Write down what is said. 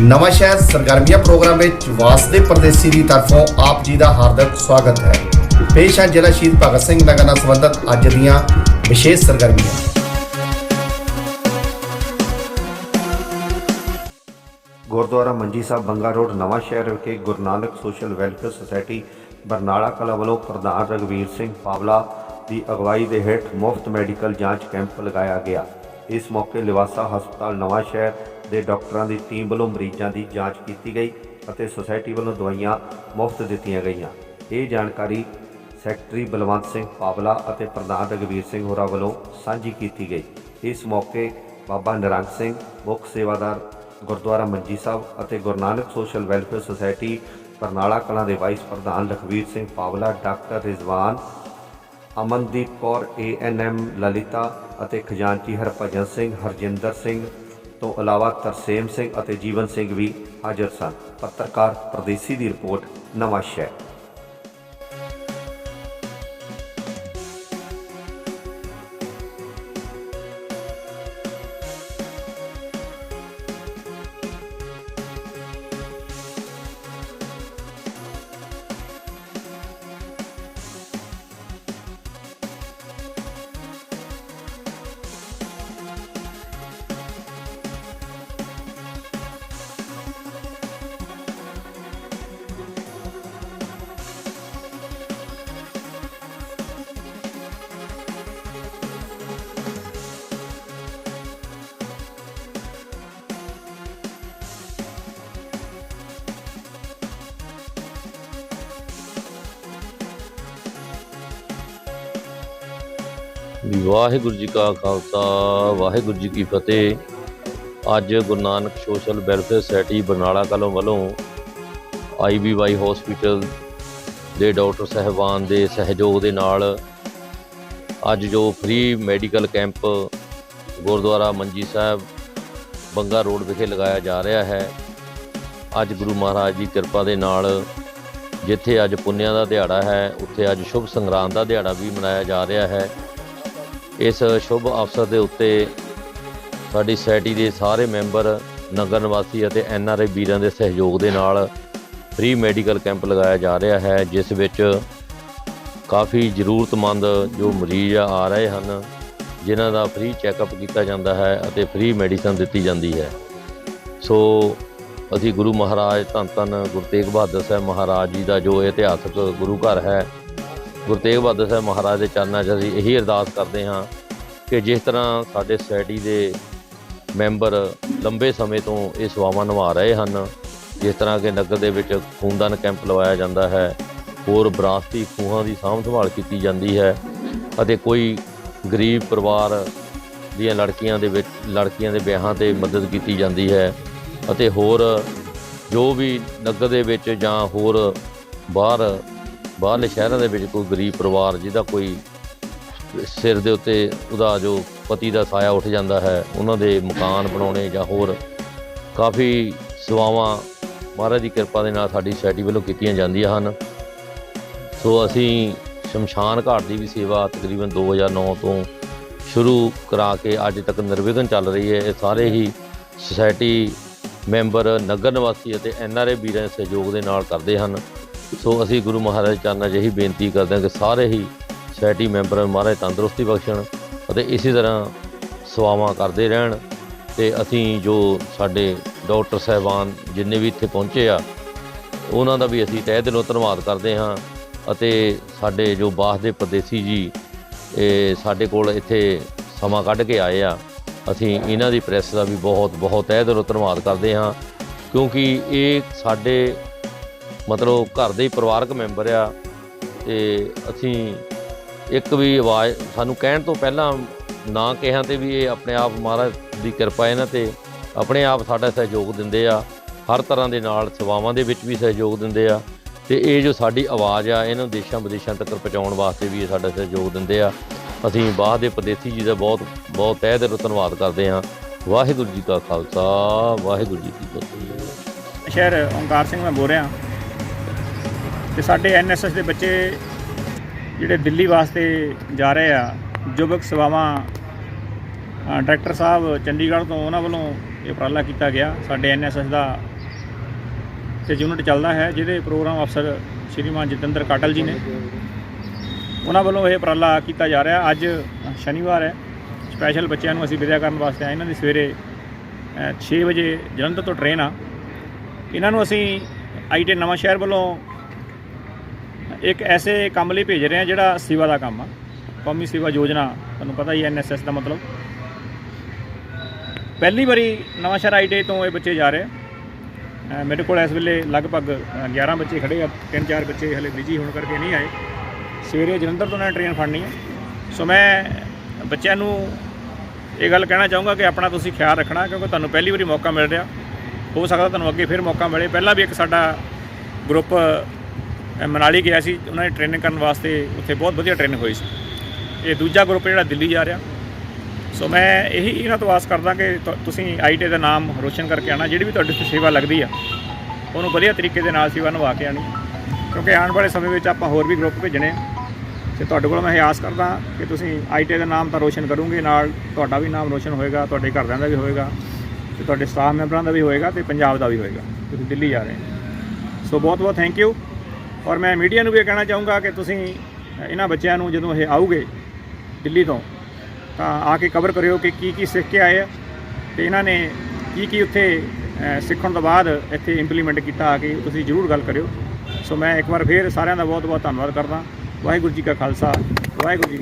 ਨਵਾਂ ਸ਼ਹਿਰ ਸਰਗਰਮੀਆਂ ਪ੍ਰੋਗਰਾਮ ਵਿੱਚ ਵਾਸਦੇ ਪਰਦੇਸੀ ਦੀ ਤਰਫੋਂ ਆਪ ਜੀ ਦਾ ਹਾਰਦਿਕ ਸਵਾਗਤ ਹੈ। ਪੇਸ਼ ਹੈ ਜ਼ਿਲ੍ਹਾ ਸ਼ਹੀਦ ਭਗਤ ਸਿੰਘ ਨਗਰ ਨਾਲ ਸੰਬੰਧਿਤ ਅੱਜ ਦੀਆਂ ਵਿਸ਼ੇਸ਼ ਸਰਗਰਮੀਆਂ। ਗੁਰਦੁਆਰਾ ਮੰਜੀ ਸਾਹਿਬ ਬੰਗਾ ਰੋਡ, ਨਵਾਂ ਸ਼ਹਿਰ ਵਿਖੇ Guru Nanak social welfare society Barnala Kalan ਵੱਲੋਂ ਪ੍ਰਧਾਨ ਰਗਵੀਰ ਸਿੰਘ ਪਾਵਲਾ ਦੀ ਅਗਵਾਈ ਦੇ ਹੇਠ ਮੁਫਤ ਮੈਡੀਕਲ ਜਾਂਚ ਕੈਂਪ ਲਗਾਇਆ ਗਿਆ। ਇਸ ਮੌਕੇ ਲਿਵਾਸਾ ਹਸਪਤਾਲ, ਨਵਾਂ ਸ਼ਹਿਰ ਦੇ ਡਾਕਟਰਾਂ ਦੀ ਟੀਮ ਵੱਲੋਂ ਮਰੀਜ਼ਾਂ ਦੀ ਜਾਂਚ ਕੀਤੀ ਗਈ ਅਤੇ ਸੁਸਾਇਟੀ ਵੱਲੋਂ ਦਵਾਈਆਂ ਮੁਫਤ ਦਿੱਤੀਆਂ ਗਈਆਂ। ਇਹ ਜਾਣਕਾਰੀ ਸੈਕਟਰੀ ਬਲਵੰਤ ਸਿੰਘ ਪਾਵਲਾ ਅਤੇ ਪ੍ਰਧਾਨ ਰਗਵੀਰ ਸਿੰਘ ਹੋਰਾਂ ਵੱਲੋਂ ਸਾਂਝੀ ਕੀਤੀ ਗਈ। ਇਸ ਮੌਕੇ ਬਾਬਾ ਨਿਰੰਗ ਸਿੰਘ, ਮੁੱਖ ਸੇਵਾਦਾਰ ਗੁਰਦੁਆਰਾ ਮੰਜੀ ਸਾਹਿਬ ਅਤੇ Guru Nanak social welfare society Barnala Kalan ਦੇ ਵਾਈਸ ਪ੍ਰਧਾਨ ਲਖਵੀਰ ਸਿੰਘ ਪਾਵਲਾ, ਡਾਕਟਰ ਰਿਜ਼ਵਾਨ, ਅਮਨਦੀਪ ਕੌਰ ਏਐਨਐਮ ਲਲਿਤਾ ਅਤੇ ਖਜ਼ਾਨਚੀ ਹਰਭਜਨ ਸਿੰਘ, ਹਰਜਿੰਦਰ ਸਿੰਘ ਤੋਂ ਇਲਾਵਾ ਤਰਸੇਮ ਸਿੰਘ ਅਤੇ ਜੀਵਨ ਸਿੰਘ ਵੀ ਹਾਜ਼ਰ ਸਨ। ਪੱਤਰਕਾਰ ਪ੍ਰਦੇਸੀ ਦੀ ਰਿਪੋਰਟ ਨਵਾਂ ਸ਼ਹਿਰ ਵਾਹਿਗੁਰੂ ਜੀ ਕਾ ਖਾਲਸਾ, ਵਾਹਿਗੁਰੂ ਜੀ ਕੀ ਫਤਿਹ। ਅੱਜ Guru Nanak social welfare society Barnala Kalan ਵੱਲੋਂ ਆਈਬੀਵਾਈ ਹਸਪੀਟਲ ਦੇ ਡਾਕਟਰ ਸਹਿਬਾਨ ਦੇ ਸਹਿਯੋਗ ਦੇ ਨਾਲ ਅੱਜ ਜੋ free medical camp Gurdwara Manji ਸਾਹਿਬ, ਬੰਗਾ ਰੋਡ ਵਿਖੇ ਲਗਾਇਆ ਜਾ ਰਿਹਾ ਹੈ। ਅੱਜ ਗੁਰੂ ਮਹਾਰਾਜ ਦੀ ਕਿਰਪਾ ਦੇ ਨਾਲ ਜਿੱਥੇ ਅੱਜ ਪੁੰਨਿਆਂ ਦਾ ਦਿਹਾੜਾ ਹੈ, ਉੱਥੇ ਅੱਜ ਸ਼ੁਭ ਸੰਗਰਾਂਦ ਦਾ ਦਿਹਾੜਾ ਵੀ ਮਨਾਇਆ ਜਾ ਰਿਹਾ ਹੈ। ਇਸ ਸ਼ੁਭ ਅਵਸਰ ਦੇ ਉੱਤੇ ਸਾਡੀ ਸੋਸਾਇਟੀ ਦੇ ਸਾਰੇ ਮੈਂਬਰ, ਨਗਰ ਨਿਵਾਸੀ ਅਤੇ ਐੱਨ ਆਰ ਆਈ ਵੀਰਾਂ ਦੇ ਸਹਿਯੋਗ ਦੇ ਨਾਲ ਫ੍ਰੀ ਮੈਡੀਕਲ ਕੈਂਪ ਲਗਾਇਆ ਜਾ ਰਿਹਾ ਹੈ, ਜਿਸ ਵਿੱਚ ਕਾਫੀ ਜ਼ਰੂਰਤਮੰਦ ਜੋ ਮਰੀਜ਼ ਆ ਆ ਰਹੇ ਹਨ, ਜਿਨ੍ਹਾਂ ਦਾ ਫ੍ਰੀ ਚੈੱਕਅਪ ਕੀਤਾ ਜਾਂਦਾ ਹੈ ਅਤੇ ਫ੍ਰੀ ਮੈਡੀਸਨ ਦਿੱਤੀ ਜਾਂਦੀ ਹੈ। ਸੋ ਅਸੀਂ ਗੁਰੂ ਮਹਾਰਾਜ ਧੰਨ ਧੰਨ ਗੁਰੂ ਤੇਗ ਬਹਾਦਰ ਸਾਹਿਬ ਮਹਾਰਾਜ ਜੀ ਦਾ ਜੋ ਇਤਿਹਾਸਕ ਗੁਰੂ ਘਰ ਹੈ ਗੁਰੂ ਤੇਗ ਬਹਾਦਰ ਸਾਹਿਬ ਮਹਾਰਾਜ ਦੇ ਚਰਨਾਂ 'ਚ ਅਸੀਂ ਇਹੀ ਅਰਦਾਸ ਕਰਦੇ ਹਾਂ ਕਿ ਜਿਸ ਤਰ੍ਹਾਂ ਸਾਡੇ ਸੋਸਾਇਟੀ ਦੇ ਮੈਂਬਰ ਲੰਬੇ ਸਮੇਂ ਤੋਂ ਇਹ ਸੇਵਾਵਾਂ ਨਿਭਾ ਰਹੇ ਹਨ, ਜਿਸ ਤਰ੍ਹਾਂ ਕਿ ਨਗਰ ਦੇ ਵਿੱਚ ਖੂਨਦਾਨ ਕੈਂਪ ਲਵਾਇਆ ਜਾਂਦਾ ਹੈ, ਹੋਰ ਵਿਰਾਸਤੀ ਖੂਹਾਂ ਦੀ ਸਾਂਭ ਸੰਭਾਲ ਕੀਤੀ ਜਾਂਦੀ ਹੈ ਅਤੇ ਕੋਈ ਗਰੀਬ ਪਰਿਵਾਰ ਦੀਆਂ ਲੜਕੀਆਂ ਦੇ ਵਿੱਚ, ਲੜਕੀਆਂ ਦੇ ਵਿਆਹਾਂ ਤੇ ਮਦਦ ਕੀਤੀ ਜਾਂਦੀ ਹੈ ਅਤੇ ਹੋਰ ਜੋ ਵੀ ਨਗਰ ਦੇ ਵਿੱਚ ਜਾਂ ਹੋਰ ਬਾਹਰ ਬਾਹਰਲੇ ਸ਼ਹਿਰਾਂ ਦੇ ਵਿੱਚ ਕੋਈ ਗਰੀਬ ਪਰਿਵਾਰ ਜਿਹਦਾ ਕੋਈ ਸਿਰ ਦੇ ਉੱਤੇ ਉਹਦਾ ਜੋ ਪਤੀ ਦਾ ਸਾਇਆ ਉੱਠ ਜਾਂਦਾ ਹੈ, ਉਹਨਾਂ ਦੇ ਮਕਾਨ ਬਣਾਉਣੇ ਜਾਂ ਹੋਰ ਕਾਫੀ ਸੇਵਾਵਾਂ ਮਹਾਰਾਜ ਦੀ ਕਿਰਪਾ ਦੇ ਨਾਲ ਸਾਡੀ ਸੋਸਾਇਟੀ ਵੱਲੋਂ ਕੀਤੀਆਂ ਜਾਂਦੀਆਂ ਹਨ। ਸੋ ਅਸੀਂ ਸ਼ਮਸ਼ਾਨ ਘਾਟ ਦੀ ਵੀ ਸੇਵਾ ਤਕਰੀਬਨ 2009 ਤੋਂ ਸ਼ੁਰੂ ਕਰਾ ਕੇ ਅੱਜ ਤੱਕ ਨਿਰਵਿਘਨ ਚੱਲ ਰਹੀ ਹੈ। ਇਹ ਸਾਰੇ ਹੀ ਸੁਸਾਇਟੀ ਮੈਂਬਰ ਨਗਰ ਨਿਵਾਸੀ ਅਤੇ ਐਨਆਰਏ ਵੀਰਾਂ ਦੇ ਸਹਿਯੋਗ ਦੇ ਨਾਲ ਕਰਦੇ ਹਨ। ਸੋ ਅਸੀਂ ਗੁਰੂ ਮਹਾਰਾਜ ਚਰਨਾਂ 'ਚ ਇਹੀ ਬੇਨਤੀ ਕਰਦੇ ਹਾਂ ਕਿ ਸਾਰੇ ਹੀ ਸੋਸਾਇਟੀ ਮੈਂਬਰ ਮਹਾਰਾਜ ਤੰਦਰੁਸਤੀ ਬਖਸ਼ਣ ਅਤੇ ਇਸੇ ਤਰ੍ਹਾਂ ਸੇਵਾਵਾਂ ਕਰਦੇ ਰਹਿਣ ਤੇ ਅਸੀਂ ਜੋ ਸਾਡੇ ਡਾਕਟਰ ਸਾਹਿਬਾਨ ਜਿੰਨੇ ਵੀ ਇੱਥੇ ਪਹੁੰਚੇ ਆ, ਉਹਨਾਂ ਦਾ ਵੀ ਅਸੀਂ ਤਹਿ ਦਿਲੋਂ ਧੰਨਵਾਦ ਕਰਦੇ ਹਾਂ ਅਤੇ ਸਾਡੇ ਜੋ ਬਾਸ ਦੇ ਪ੍ਰਦੇਸੀ ਜੀ, ਇਹ ਸਾਡੇ ਕੋਲ ਇੱਥੇ ਸਮਾਂ ਕੱਢ ਕੇ ਆਏ ਆ। ਅਸੀਂ ਇਹਨਾਂ ਦੀ ਪ੍ਰੈਸ ਦਾ ਵੀ ਬਹੁਤ ਬਹੁਤ ਤਹਿ ਦਿਲੋਂ ਧੰਨਵਾਦ ਕਰਦੇ ਹਾਂ ਕਿਉਂਕਿ ਇਹ ਸਾਡੇ ਮਤਲਬ ਘਰ ਦੇ ਹੀ ਪਰਿਵਾਰਕ ਮੈਂਬਰ ਆ ਤੇ ਅਸੀਂ ਇੱਕ ਵੀ ਆਵਾਜ਼ ਸਾਨੂੰ ਕਹਿਣ ਤੋਂ ਪਹਿਲਾਂ ਨਾ ਕਿਹਾ ਤੇ ਵੀ ਇਹ ਆਪਣੇ ਆਪ ਮਹਾਰਾਜ ਦੀ ਕਿਰਪਾ ਇਹਨਾਂ ਤੇ ਆਪਣੇ ਆਪ ਸਾਡਾ ਸਹਿਯੋਗ ਦਿੰਦੇ ਆ, ਹਰ ਤਰ੍ਹਾਂ ਦੇ ਨਾਲ ਸੇਵਾਵਾਂ ਦੇ ਵਿੱਚ ਵੀ ਸਹਿਯੋਗ ਦਿੰਦੇ ਆ ਤੇ ਇਹ ਜੋ ਸਾਡੀ ਆਵਾਜ਼ ਆ, ਇਹਨੂੰ ਦੇਸ਼ਾਂ ਵਿਦੇਸ਼ਾਂ ਤੱਕ ਪਹੁੰਚਾਉਣ ਵਾਸਤੇ ਵੀ ਇਹ ਸਾਡਾ ਸਹਿਯੋਗ ਦਿੰਦੇ ਆ। ਅਸੀਂ ਬਾਹ ਦੇ ਪਰਦੇਸੀ ਜੀ ਦਾ ਬਹੁਤ ਬਹੁਤ ਤਹਿ ਦਿਲੋਂ ਧੰਨਵਾਦ ਕਰਦੇ ਹਾਂ। ਵਾਹਿਗੁਰੂ ਜੀ ਕਾ ਖਾਲਸਾ, ਵਾਹਿਗੁਰੂ ਜੀ ਕੀ ਫਤਿਹ। ਸ਼ਹਿਰ ਓਂਕਾਰ ਸਿੰਘ ਮੈਂ ਬੋਲ ਰਿਹਾ। ਤੇ ਸਾਡੇ ਐਨਐਸਐਸ ਦੇ ਬੱਚੇ ਜਿਹੜੇ ਦਿੱਲੀ ਵਾਸਤੇ ਜਾ ਰਹੇ ਆ ਯੁਵਕ ਸੇਵਾਵਾਂ ਡਾਇਰੈਕਟਰ ਸਾਹਿਬ ਚੰਡੀਗੜ੍ਹ ਤੋਂ ਉਹਨਾਂ ਵੱਲੋਂ ਇਹ ਉਪਰਾਲਾ ਕੀਤਾ ਗਿਆ ਸਾਡੇ ਐਨਐਸਐਸ ਦਾ ਤੇ ਯੂਨਿਟ ਚੱਲਦਾ ਹੈ ਜਿਹਦੇ ਪ੍ਰੋਗਰਾਮ ਅਫਸਰ ਸ਼੍ਰੀਮਾਨ ਜਤਿੰਦਰ ਕਾਟਲ ਜੀ ਨੇ। ਉਹਨਾਂ ਵੱਲੋਂ ਇਹ ਉਪਰਾਲਾ ਕੀਤਾ ਜਾ ਰਿਹਾ ਅੱਜ ਸ਼ਨੀਵਾਰ ਹੈ ਸਪੈਸ਼ਲ ਬੱਚਿਆਂ ਨੂੰ ਅਸੀਂ ਵਿਦਿਆ ਕਰਨ ਵਾਸਤੇ ਆਏ ਇਹਨਾਂ ਦੀ ਸਵੇਰੇ ਅ, 6 ਵਜੇ ਜਲੰਧਰ ਤੋਂ ਟ੍ਰੇਨ ਆ। ਇਹਨਾਂ ਨੂੰ ਅਸੀਂ ਆਈਟੀ ਨਵਾਂ ਸ਼ਹਿਰ ਵੱਲੋਂ ਇੱਕ ਐਸੇ ਕੰਮ ਲਈ ਭੇਜ ਰਹੇ ਹਾਂ ਜਿਹੜਾ ਸੇਵਾ ਦਾ ਕੰਮ ਆ। ਕੌਮੀ ਸੇਵਾ ਯੋਜਨਾ ਤੁਹਾਨੂੰ ਪਤਾ ਹੀ ਐਨਐਸਐਸ ਦਾ ਮਤਲਬ। ਪਹਿਲੀ ਵਾਰੀ ਨਵਾਂ ਸ਼ਹਿਰ ਆਈਟੀ ਤੋਂ ਇਹ ਬੱਚੇ ਜਾ ਰਹੇ ਆ। ਮੇਰੇ ਕੋਲ ਇਸ ਵੇਲੇ ਲਗਭਗ ਅ, 11 ਬੱਚੇ ਖੜੇ ਆ। ਤਿੰਨ ਚਾਰ ਬੱਚੇ ਹਲੇ ਬਿਜ਼ੀ ਹੋਣ ਕਰਕੇ ਨਹੀਂ ਆਏ। ਸਵੇਰੇ ਜਲੰਧਰ ਤੋਂ ਉਹਨਾਂ ਨੇ ਟ੍ਰੇਨ ਫੜਨੀ ਹੈ ਸੋ ਮੈਂ ਬੱਚਿਆਂ ਨੂੰ ਇਹ ਗੱਲ ਕਹਿਣਾ ਚਾਹੂੰਗਾ ਕਿ ਆਪਣਾ ਤੁਸੀਂ ਖਿਆਲ ਰੱਖਣਾ ਕਿਉਂਕਿ ਤੁਹਾਨੂੰ ਪਹਿਲੀ ਵਾਰੀ ਮੌਕਾ ਮਿਲ ਰਿਹਾ। ਹੋ ਸਕਦਾ ਤੁਹਾਨੂੰ ਅੱਗੇ ਫਿਰ ਮੌਕਾ ਮਿਲੇ। ਪਹਿਲਾਂ ਵੀ ਇੱਕ ਸਾਡਾ ਗਰੁੱਪ ਮਨਾਲੀ ਗਿਆ ਸੀ, ਉਹਨਾਂ ਨੇ ਟ੍ਰੇਨਿੰਗ ਕਰਨ ਵਾਸਤੇ ਉੱਥੇ ਬਹੁਤ ਵਧੀਆ ਟ੍ਰੇਨਿੰਗ ਹੋਈ ਸੀ। ਇਹ ਦੂਜਾ ਗਰੁੱਪ ਜਿਹੜਾ ਦਿੱਲੀ ਜਾ ਰਿਹਾ। ਸੋ ਮੈਂ ਇਹੀ ਇਹਨਾਂ ਤੋਂ ਆਸ ਕਰਦਾ ਕਿ ਤੁ- ਤੁਸੀਂ ਆਈਟੀ ਦਾ ਨਾਮ ਰੋਸ਼ਨ ਕਰਕੇ ਆਣਾ ਜਿਹੜੀ ਵੀ ਤੁਹਾਡੀ ਸੇਵਾ ਲੱਗਦੀ ਆ, ਉਹਨੂੰ ਵਧੀਆ ਤਰੀਕੇ ਦੇ ਨਾਲ ਸੇਵਾ ਨਿਭਾ ਕੇ ਆਣੀ ਕਿਉਂਕਿ ਆਉਣ ਵਾਲੇ ਸਮੇਂ ਵਿੱਚ ਆਪਾਂ ਹੋਰ ਵੀ ਗਰੁੱਪ ਭੇਜਣੇ ਆ। ਤੇ ਤੁਹਾਡੇ ਕੋਲ ਮੈਂ ਇਹ ਆਸ ਕਰਦਾ ਕਿ ਤੁਸੀਂ ਆਈਟੀ ਦਾ ਨਾਮ ਤਾਂ ਰੋਸ਼ਨ ਕਰੋਗੇ, ਨਾਲ ਤੁਹਾਡਾ ਵੀ ਨਾਮ ਰੋਸ਼ਨ ਹੋਏਗਾ, ਤੁਹਾਡੇ ਘਰਦਿਆਂ ਦਾ ਵੀ ਹੋਏਗਾ, ਤੇ ਤੁਹਾਡੇ ਸਟਾਫ ਮੈਂਬਰਾਂ ਦਾ ਵੀ ਹੋਏਗਾ, ਤੇ ਪੰਜਾਬ ਦਾ ਵੀ ਹੋਏਗਾ ਤੁਸੀਂ ਦਿੱਲੀ ਜਾ ਰਹੇ ਸੋ ਬਹੁਤ ਬਹੁਤ ਥੈਂਕ ਯੂ ਔਰ ਮੈਂ ਮੀਡੀਆ ਨੂੰ ਵੀ ਇਹ ਕਹਿਣਾ ਚਾਹੂੰਗਾ ਕਿ ਤੁਸੀਂ ਇਹਨਾਂ ਬੱਚਿਆਂ ਨੂੰ ਜਦੋਂ ਇਹ ਆਉਗੇ ਦਿੱਲੀ ਤੋਂ, ਤਾਂ ਆ ਕੇ ਕਵਰ ਕਰਿਓ ਕਿ ਕੀ ਕੀ ਸਿੱਖ ਕੇ ਆਏ ਆ ਤੇ ਇਹਨਾਂ ਨੇ ਕੀ ਕੀ ਉੱਥੇ ਸਿੱਖਣ ਤੋਂ ਬਾਅਦ ਇੱਥੇ ਇੰਪਲੀਮੈਂਟ ਕੀਤਾ ਆ ਕੇ ਤੁਸੀਂ ਜ਼ਰੂਰ ਗੱਲ ਕਰਿਓ। ਸੋ ਮੈਂ ਇੱਕ ਵਾਰ ਫੇਰ ਸਾਰਿਆਂ ਦਾ ਬਹੁਤ ਬਹੁਤ ਧੰਨਵਾਦ ਕਰਦਾ। ਵਾਹਿਗੁਰੂ ਜੀ ਕਾ ਖਾਲਸਾ, ਵਾਹਿਗੁਰੂ ਜੀ